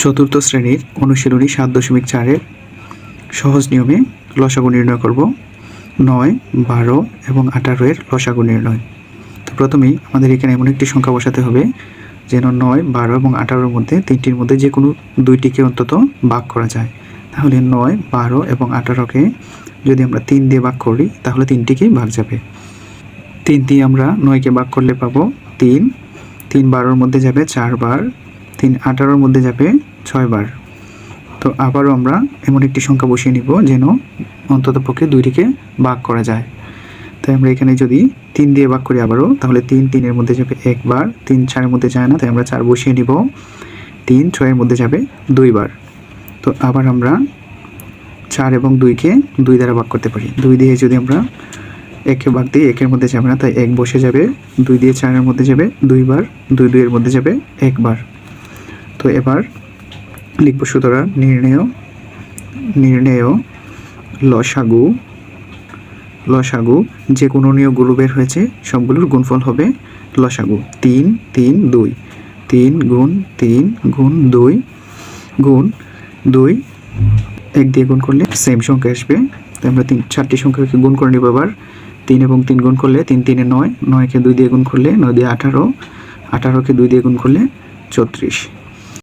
চতুর্থ শ্রেণির অনুশীলনী সাত দশমিক চারের সহজ নিয়মে লসাগু নির্ণয় করব। নয়, বারো এবং আঠারো এর লসাগু নির্ণয়। তো প্রথমেই আমাদের এখানে এমন একটি সংখ্যা বসাতে হবে, যেন নয়, বারো এবং আঠারোর মধ্যে তিনটির মধ্যে যে কোনো দুইটিকে অন্তত ভাগ করা যায়। তাহলে নয়, বারো এবং আঠারোকে যদি আমরা তিন দিয়ে ভাগ করি, তাহলে তিনটিকেই ভাগ যাবে। তিন দিয়ে আমরা নয়কে ভাগ করলে পাবো তিন। তিন বারোর মধ্যে যাবে চারবার। তিন আঠারোর মধ্যে যাবে ছয়বার। তো আবারও আমরা এমন একটি সংখ্যা বসিয়ে নিব যেন অন্তত পক্ষে দুইটিকে ভাগ করা যায়। তাই আমরা এখানে যদি তিন দিয়ে ভাগ করি আবারও, তাহলে তিন তিনের মধ্যে যাবে একবার, তিন চারের মধ্যে যায় না, তাই আমরা চার বসিয়ে নিব। তিন ছয়ের মধ্যে যাবে দুইবার। তো আবার আমরা চার এবং দুইকে দুই দ্বারা ভাগ করতে পারি। দুই দিয়ে যদি আমরা একে ভাগ দিই, একের মধ্যে যাবে না, তাই এক বসে যাবে। দুই দিয়ে চারের মধ্যে যাবে দুইবার, দুই দুইয়ের মধ্যে যাবে একবার। তো এবার লিখব সুতরাং নির্ণেয় নির্ণেয়, লসাগু লসাগু, যে গুণনীয়গুলো বের হয়েছে, সবগুলোর গুণফল হবে লসাগু। তিন তিন, দুই। তিন গুণ তিন গুণ দুই গুণ দুই। এক দিয়ে গুণ করলে সেম সংখ্যা আসবে। তো আমরা তিন, চারটি সংখ্যাকে গুণ করে নিব আবার তিন এবং তিন গুণ করলে তিন, তিনে নয়। নয়কে দুই দিয়ে গুণ করলে নয় দিয়ে আঠারো। আঠারোকে দুই দিয়ে গুণ করলে চৌত্রিশ।